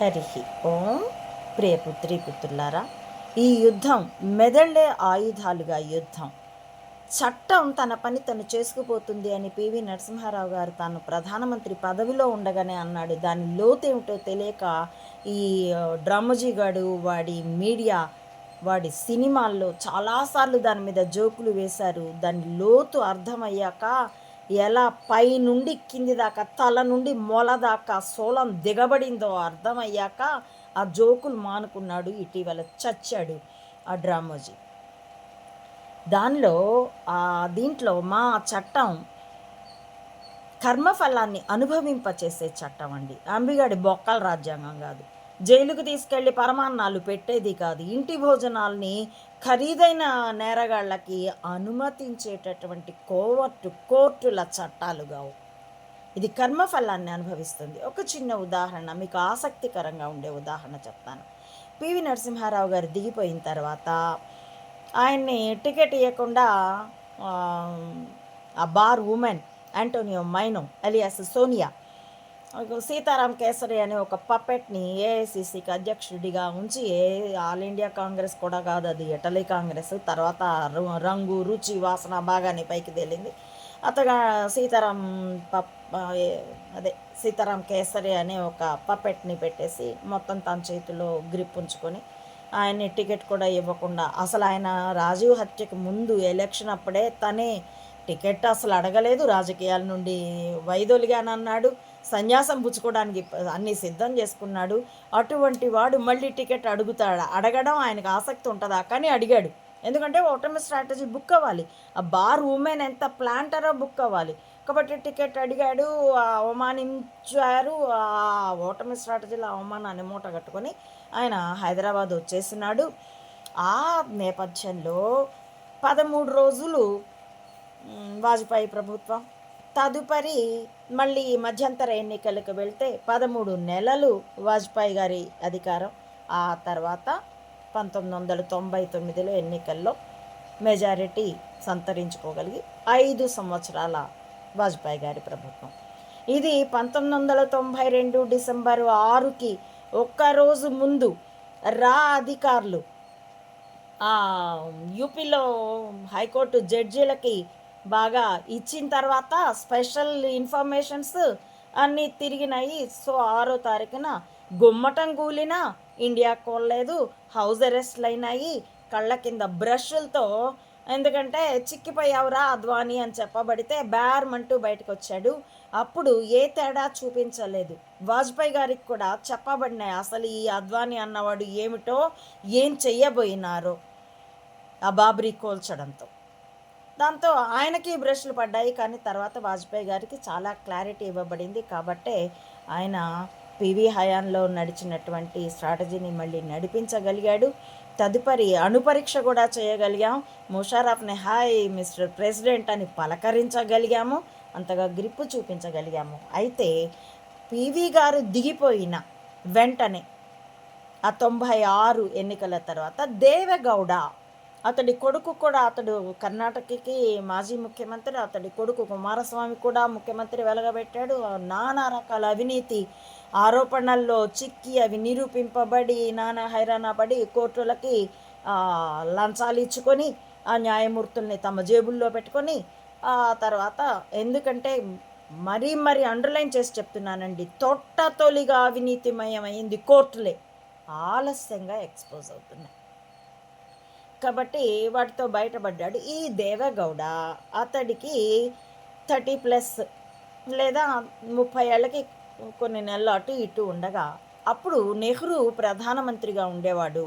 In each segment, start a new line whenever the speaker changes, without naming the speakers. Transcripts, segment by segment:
హరి ఓం ప్రియపుత్రి పుత్రులారా ఈ యుద్ధం మెదళ్ళే ఆయుధాలుగా యుద్ధం. చట్టం తన పని తను చేసుకుపోతుంది అని పివి నరసింహారావు గారు తాను ప్రధానమంత్రి పదవిలో ఉండగానే అన్నాడు. దాని లోతేమిటో తెలియక ఈ డ్రమోజీగాడు వాడి మీడియా వాడి సినిమాల్లో చాలాసార్లు దాని మీద జోకులు వేశారు. దాని లోతు అర్థమయ్యాక ఎలా పై నుండి కింది దాకా తల నుండి మొల దాకా సోలం దిగబడిందో అర్థమయ్యాక ఆ జోకులు మానుకున్నాడు. ఇటీవల చచ్చాడు ఆ డ్రామోజీ. దానిలో ఆ దీంట్లో మా చట్టం కర్మఫలాన్ని అనుభవింపచేసే చట్టం అండి. అంబిగాడి బొక్కల రాజ్యాంగం కాదు. జైలుకు తీసుకెళ్ళి పరమాన్నాలు పెట్టేది కాదు. ఇంటి భోజనాల్ని ఖరీదైన నేరగాళ్ళకి అనుమతించేటటువంటి కోవర్టు కోర్టుల చట్టాలు కావు ఇది కర్మఫలాన్ని అనుభవిస్తుంది. ఒక చిన్న ఉదాహరణ మీకు ఆసక్తికరంగా ఉండే ఉదాహరణ చెప్తాను. పివి నరసింహారావు గారు దిగిపోయిన తర్వాత ఆయన్ని టికెట్ ఇవ్వకుండా ఆ, ఆ bar woman Antonio Maino alias Sonia Sitaram Kesari అనే ఒక పప్పెట్ని ఏఐసిసికి అధ్యక్షుడిగా ఉంచి ఏ ఆల్ ఇండియా కాంగ్రెస్ కూడా కాదు అది ఇటలీ కాంగ్రెస్ తర్వాత రంగు రుచి వాసన బాగానే పైకి తేలింది. అతగా సీతారాం పప్ అదే సీతారాం కేసరి అనే ఒక పప్పెట్ని పెట్టేసి మొత్తం తన చేతిలో గ్రిప్ ఉంచుకొని ఆయన్ని టికెట్ కూడా ఇవ్వకుండా అసలు ఆయన రాజీవ్ హత్యకు ముందు ఎలక్షన్ అప్పుడే తనే టికెట్ అసలు అడగలేదు. రాజకీయాల నుండి వైదొలిగానన్నాడు సన్యాసం పుచ్చుకోవడానికి అన్ని సిద్ధం చేసుకున్నాడు. అటువంటి వాడు మళ్ళీ టికెట్ అడుగుతాడు? అడగడం ఆయనకు ఆసక్తి ఉంటుందా? కానీ అడిగాడు. ఎందుకంటే ఓటమి స్ట్రాటజీ బుక్ అవ్వాలి. ఆ బార్ ఉమెన్ ఎంత ప్లాంటరో బుక్ అవ్వాలి. కాబట్టి టికెట్ అడిగాడు. ఆ అవమానించారు. ఆ ఓటమి స్ట్రాటజీలో అవమానాన్ని మూట కట్టుకొని ఆయన హైదరాబాద్ వచ్చేసినాడు. ఆ నేపథ్యంలో పదమూడు రోజులు వాజ్పేయి ప్రభుత్వం. తదుపరి మళ్ళీ మధ్యంతర ఎన్నికలకు వెళ్తే పదమూడు నెలలు వాజ్పేయి గారి అధికారం. ఆ తర్వాత పంతొమ్మిది వందల తొంభై తొమ్మిదిలో ఎన్నికల్లో మెజారిటీ సంతరించుకోగలిగి ఐదు సంవత్సరాల వాజ్పేయి గారి ప్రభుత్వం. ఇది పంతొమ్మిది వందల తొంభై రెండు డిసెంబరు ఆరుకి ఒక్కరోజు ముందు రా అధికారులు ఆ యూపీలో హైకోర్టు జడ్జీలకి బాగా ఇచ్చిన తర్వాత స్పెషల్ ఇన్ఫర్మేషన్స్ అన్నీ తిరిగినాయి. సో ఆరో తారీఖున గుమ్మటం కూలిన ఇండియా కోల్లేదు హౌస్ అరెస్ట్లు అయినాయి కళ్ళ కింద బ్రష్లతో. ఎందుకంటే చిక్కిపోయావురా అద్వాని అని చెప్పబడితే బ్యార్మంటూ బయటకు వచ్చాడు అప్పుడు ఏ తేడా చూపించలేదు. వాజ్పేయి గారికి కూడా చెప్పబడినాయి అసలు ఈ అద్వాని అన్నవాడు ఏమిటో ఏం చెయ్యబోయినారో. ఆ బాబ్రీ కోల్చడంతో. దాంతో ఆయనకి బ్రష్లు పడ్డాయి కానీ తర్వాత వాజ్పేయి గారికి చాలా క్లారిటీ ఇవ్వబడింది. కాబట్టే ఆయన పివి హయాన్లో నడిచినటువంటి స్ట్రాటజీని మళ్ళీ నడిపించగలిగాడు. తదుపరి అణుపరీక్ష కూడా చేయగలిగాం. ముషారఫ్ని హాయ్ మిస్టర్ ప్రెసిడెంట్ అని పలకరించగలిగాము. అంతగా గ్రిప్పు చూపించగలిగాము. అయితే పివి గారు దిగిపోయిన వెంటనే ఆ తొంభై ఆరు ఎన్నికల తర్వాత దేవెగౌడ అతడి కొడుకు కూడా అతడు కర్ణాటకకి మాజీ ముఖ్యమంత్రి అతడి కొడుకు కుమారస్వామి కూడా ముఖ్యమంత్రి వెలగబెట్టాడు. నానా రకాల అవినీతి ఆరోపణల్లో చిక్కి అవి నిరూపింపబడి నానా హైరాణ పడి కోర్టులకి లంచాలు ఇచ్చుకొని ఆ న్యాయమూర్తుల్ని తమ జేబుల్లో పెట్టుకొని ఆ తర్వాత ఎందుకంటే మరీ మరీ అండర్లైన్ చేసి చెప్తున్నానండి తొట్ట తొలిగా అవినీతిమయమైంది కోర్టులే. ఆలస్యంగా ఎక్స్పోజ్ అవుతున్నాయి. కాబట్టి వాటితో బయటపడ్డాడు. ఈ దేవగౌడ అతడికి థర్టీ ప్లస్ లేదా ముప్పై ఏళ్ళకి కొన్ని నెలలు అటు ఇటు ఉండగా అప్పుడు నెహ్రూ ప్రధానమంత్రిగా ఉండేవాడు.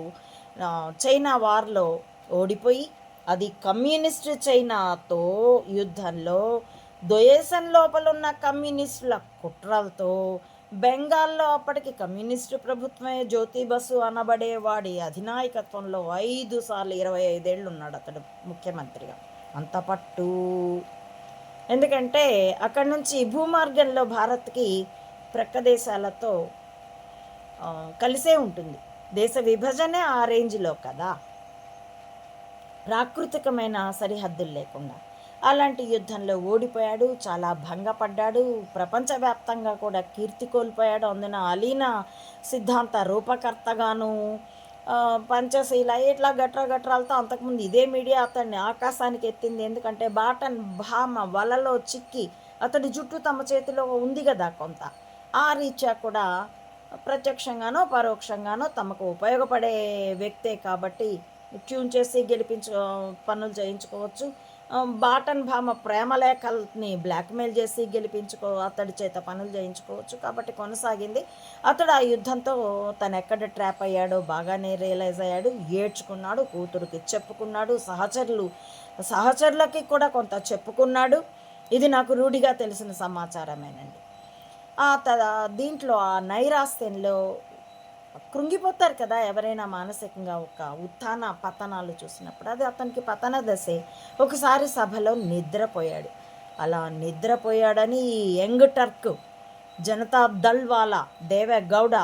చైనా వార్లో ఓడిపోయి అది కమ్యూనిస్ట్ చైనాతో యుద్ధంలో దేశం లోపలున్న కమ్యూనిస్టుల కుట్రలతో బెంగాల్లో అప్పటికి కమ్యూనిస్టు ప్రభుత్వమే జ్యోతి బసు అనబడే వాడి అధినాయకత్వంలో ఐదు సార్లు ఇరవై ఐదేళ్ళు ఉన్నాడు అతడు ముఖ్యమంత్రిగా. అంత పట్టు. ఎందుకంటే అక్కడి నుంచి భూమార్గంలో భారత్కి ప్రక్క దేశాలతో కలిసే ఉంటుంది. దేశ విభజనే ఆ రేంజ్లో కదా. ప్రాకృతికమైన సరిహద్దులు లేకుండా. అలాంటి యుద్ధంలో ఓడిపోయాడు చాలా భంగపడ్డాడు ప్రపంచవ్యాప్తంగా కూడా కీర్తి కోల్పోయాడు. అందున అలీనా సిద్ధాంత రూపకర్తగాను పంచశీల ఇట్లా గట్ర గట్రాలతో అంతకుముందు ఇదే మీడియా అతన్ని ఆకాశానికి ఎత్తింది. ఎందుకంటే బాటన్ భామ వలలో చిక్కి అతడి జుట్టు తమ చేతిలో ఉంది కదా కొంత. ఆ రీత్యా కూడా ప్రత్యక్షంగానో పరోక్షంగానో తమకు ఉపయోగపడే వ్యక్తే కాబట్టి ట్యూన్ చేసి గెలిపించు పనులు చేయించుకోవచ్చు. బాటన్ భామ ప్రేమలేఖల్ని బ్లాక్మెయిల్ చేసి గెలిపించుకో అతడి చేత పనులు చేయించుకోవచ్చు కాబట్టి కొనసాగింది. అతడు ఆ యుద్ధంతో తను ఎక్కడ ట్రాప్ అయ్యాడో బాగానే రియలైజ్ అయ్యాడు ఏడ్చుకున్నాడు కూతురికి చెప్పుకున్నాడు సహచరులు సహచరులకి కూడా కొంత చెప్పుకున్నాడు. ఇది నాకు రూఢిగా తెలిసిన సమాచారమేనండి. ఆ త దీంట్లో ఆ నైరాస్యంలో కృంగిపోతారు కదా ఎవరైనా మానసికంగా ఒక ఉత్థాన పతనాలు చూసినప్పుడు. అది అతనికి పతన దశే. ఒకసారి సభలో నిద్రపోయాడు. అలా నిద్రపోయాడని ఈ యంగ్ టర్క్ జనతా దల్వాలా దేవేగౌడ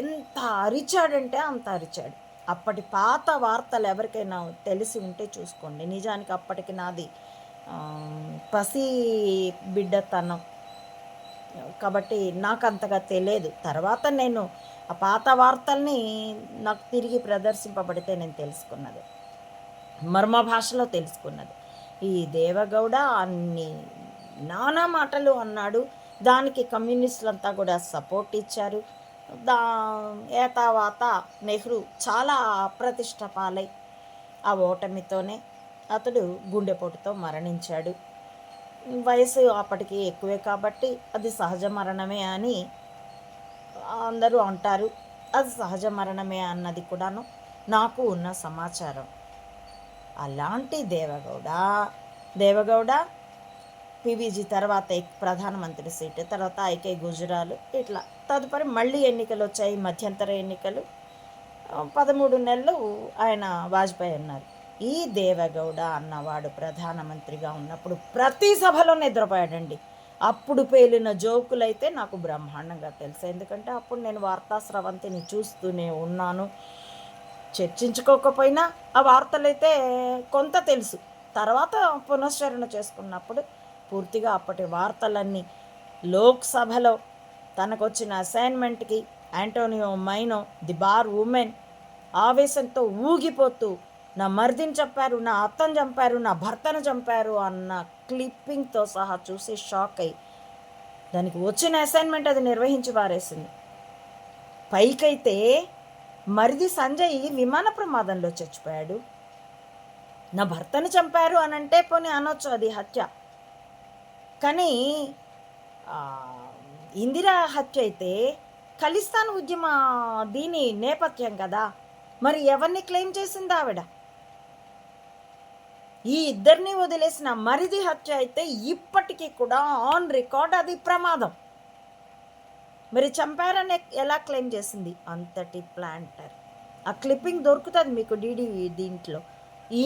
ఎంత అరిచాడంటే అంత అరిచాడు. అప్పటి పాత వార్తలు ఎవరికైనా తెలిసి ఉంటే చూసుకోండి. నిజానికి అప్పటికి నాది పసి బిడ్డతనం. కాబట్టి నాకు అంతగా తెలియదు. తర్వాత నేను ఆ పాత వార్తల్ని నాకు తిరిగి ప్రదర్శింపబడితే నేను తెలుసుకున్నది. మర్మ భాషలో తెలుసుకున్నది. ఈ దేవగౌడ అన్ని నానా మాటలు అన్నాడు. దానికి కమ్యూనిస్టులంతా కూడా సపోర్ట్ ఇచ్చారు. దా ఏతావాత నెహ్రూ చాలా అప్రతిష్ట పాలై ఆ ఓటమితోనే అతడు గుండెపోటుతో మరణించాడు. వయసు అప్పటికి ఎక్కువే కాబట్టి అది సహజ మరణమే అని అందరూ అంటారు. అది సహజ మరణమే అన్నది కూడాను నాకు ఉన్న సమాచారం. అలాంటి దేవగౌడ దేవగౌడ పీవీజీ తర్వాత ప్రధానమంత్రి సీటు తర్వాత ఐకే గుజరాలు ఇట్లా. తదుపరి మళ్ళీ ఎన్నికలు వచ్చాయి మధ్యంతర ఎన్నికలు. పదమూడు నెలలు ఆయన వాజ్పేయి ఉన్నారు ఈ దేవగౌడ అన్నవాడు ప్రధానమంత్రిగా ఉన్నప్పుడు ప్రతి సభలో నిద్రపోయాడండి. అప్పుడు పేలిన జోకులైతే నాకు బ్రహ్మాండంగా తెలుసు. ఎందుకంటే అప్పుడు నేను వార్తా స్రవంతిని చూస్తూనే ఉన్నాను. చర్చించుకోకపోయినా ఆ వార్తలైతే కొంత తెలుసు. తర్వాత పునశ్చరణ చేసుకున్నప్పుడు పూర్తిగా అప్పటి వార్తలన్నీ లోక్సభలో తనకు వచ్చిన అసైన్మెంట్కి Antonio Maino the bar woman ఆవేశంతో ఊగిపోతూ నా మరిదిని చంపారు నా అత్తను చంపారు నా భర్తను చంపారు అన్న క్లిప్పింగ్తో సహా చూసి షాక్ అయ్యి దానికి వచ్చిన అసైన్మెంట్ అది నిర్వహించి పారేసింది. పైకైతే మరిది సంజయ్ విమాన ప్రమాదంలో చచ్చిపోయాడు. నా భర్తను చంపారు అని అంటే పోనీ అనొచ్చు అది హత్య. కానీ ఇందిరా హత్య అయితే ఖలిస్తాన్ ఉద్యమ దీని నేపథ్యం కదా. మరి ఎవరిని క్లెయిమ్ చేసింది ఆవిడ? ఈ ఇద్దరిని వదిలేసిన మరిది హత్య అయితే ఇప్పటికీ కూడా ఆన్ రికార్డ్ అది ప్రమాదం. మరి చంపారని ఎలా క్లెయిమ్ చేసింది? అంతటి ప్లాంటర్ ఆ క్లిప్పింగ్ దొరుకుతుంది మీకు డీడీ దీంట్లో. ఈ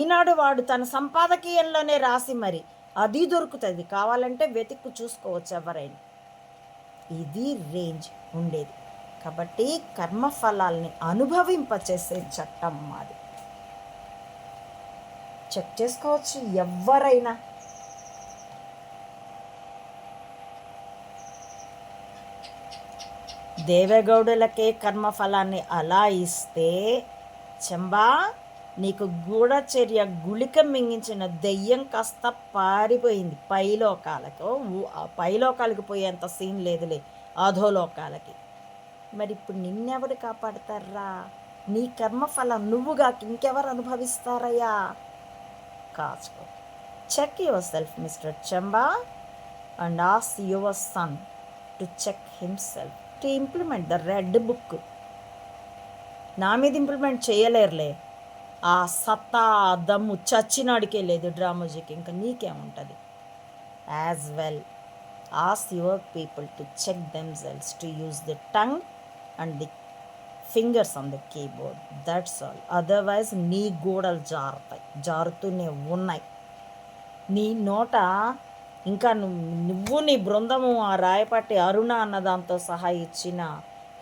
ఈనాడు వాడు తన సంపాదకీయంలోనే రాసి మరి అది దొరుకుతుంది. కావాలంటే వెతిక్కు చూసుకోవచ్చు ఎవరైనా. ఇది రేంజ్ ఉండేది. కాబట్టి కర్మఫలాల్ని అనుభవింపచేసే చట్టం మాది. చెక్ చేసుకోవచ్చు ఎవరైనా. దేవగౌడులకే కర్మఫలాన్ని అలా ఇస్తే చెంబా నీకు గూఢచర్య గుళిక మింగించిన దెయ్యం కాస్త పారిపోయింది. పైలోకాలకు పైలోకాలకు పోయేంత సీన్ లేదులే అధోలోకాలకి మరి ఇప్పుడు నిన్నెవరు కాపాడతారా? నీ కర్మఫలం నువ్వుగా ఇంకెవరు అనుభవిస్తారయ్యా? Costco. Check your self mister and and ask your son check himself to implement the the red book నా మీద ఇంప్లిమెంట్ చేయలేరులే. ఆ సత్తా ఆ దమ్ము చచ్చినాడికే లేదు డ్రామోజీకి. ఇంకా నీకేముంటుంది? As well ask your people to check them selves to use the tongue and the fingers on the keyboard that's all otherwise నీ గోడలు జారుతాయి జారుతూనే ఉన్నాయి. నీ నోట ఇంకా నువ్వు నీ బృందము ఆ రాయపాటి అరుణ అన్న దాంతో సహా ఇచ్చిన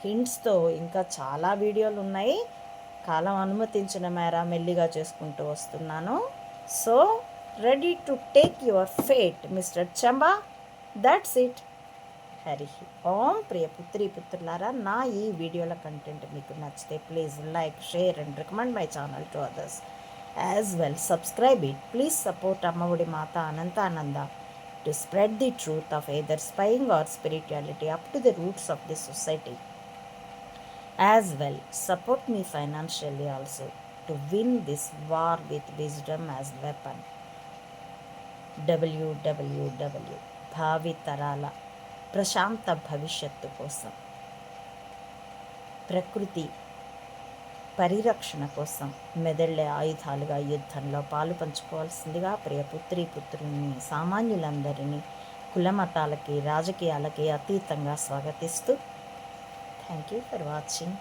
హింట్స్తో ఇంకా చాలా వీడియోలు ఉన్నాయి. కాలం అనుమతించిన మేర మెల్లిగా చేసుకుంటూ వస్తున్నాను. So ready to take your fate mister Chamba that's it Hari Om ప్రియ పుత్రి పుత్రులారా నా ఈ వీడియోల కంటెంట్ మీకు నచ్చితే please like share and recommend my channel to others as well subscribe it please support Ammaodi Mata Anantananda to spread the truth of either spying or spirituality up to the roots of the society as well support me financially also to win this war with wisdom as weapon WWW భావి తరాల ప్రశాంత భవిష్యత్తు కోసం. ప్రకృతి పరిరక్షణ కోసం మెదళ్ళే ఆయుధాలుగా యుద్ధంలో పాలు పంచుకోవాల్సిందిగా ప్రియ పుత్రి పుత్రుల్ని సామాన్యులందరినీ కులమతాలకి రాజకీయాలకి అతీతంగా స్వాగతిస్తూ థ్యాంక్ యూ ఫర్ వాచింగ్.